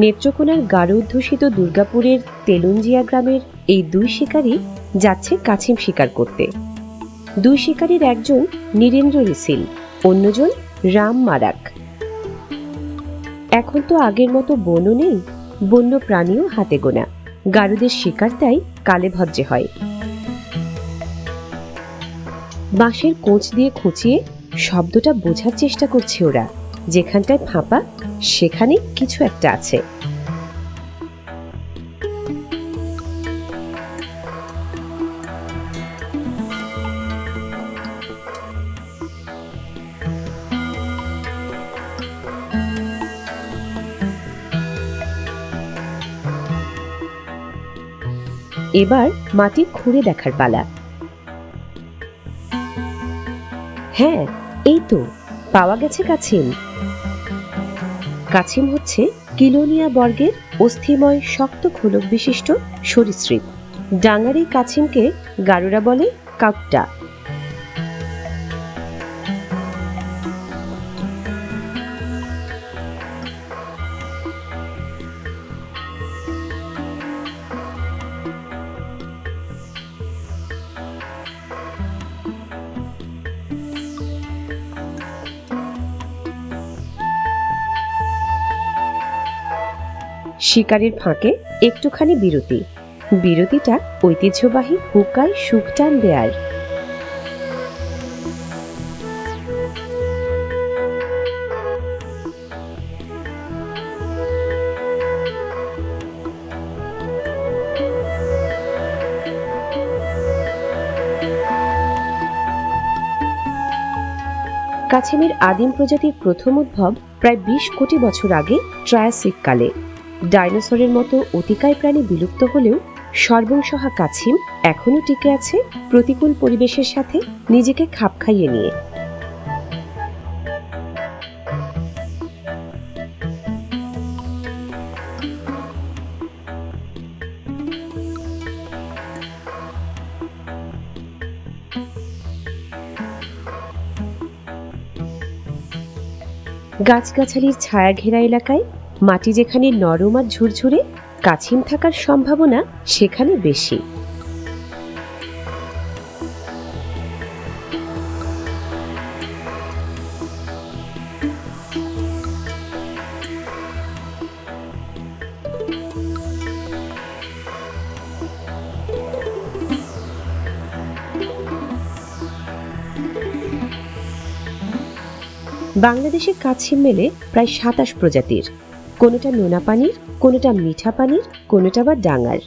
নেত্রকোনার গাঢ় অধ্যুষিত দুর্গাপুরের তেলুঞ্জিয়া গ্রামের এই দুই শিকারী যাচ্ছে কাছিম শিকার করতে। দুই শিকারীর একজন নীরেন্দ্র রিসিল, অন্যজন রাম মারাক। এখন তো আগের মতো বনও নেই, বন্য প্রাণীও হাতে গোনা। গারুদের শিকার তাই কালে ভজ্জে হয়। বাঁশের কোঁচ দিয়ে খুঁচিয়ে শব্দটা বোঝার চেষ্টা করছে ওরা। যেখানটায় ফাঁপা সেখানে কিছু একটা আছে। এবার মাটি খুঁড়ে দেখার পালা। হ্যাঁ এই তো। পাওয়া গেছে কাছিম। কাছিম হচ্ছে কিলোনিয়া বর্গের অস্থিময় শক্ত খোলক বিশিষ্ট সরীসৃপ। ডাঙারি কাছিমকে গারুরা বলে কাকটা। শিকারের ফাঁকে একটুখানি বিরতি। বিরতিটা ঐতিহ্যবাহী হুকায় সুখটান দেয়ার কাছিমের আদিম প্রজাতির প্রথম উদ্ভব প্রায় বিশ কোটি বছর আগে ট্রায়াসিক কালে ডাইনোসরের মতো অতিকায় প্রাণী বিলুপ্ত হলেও সর্বংসহা কাছিম এখনও টিকে আছে প্রতিকূল পরিবেশের সাথে নিজেকে খাপ খাইয়ে নিয়ে। গাছগাছালির ছায়া ঘেরা এলাকায় মাটি যেখানে নরম আর ঝুরঝুরে, কাছিম থাকার সম্ভাবনা সেখানে বেশি। বাংলাদেশে কাছিম মেলে প্রায় সাতাশ প্রজাতির। কোনোটা নোনা পানির কোনোটা মিঠা পানির কোনোটা বা ডাঙার।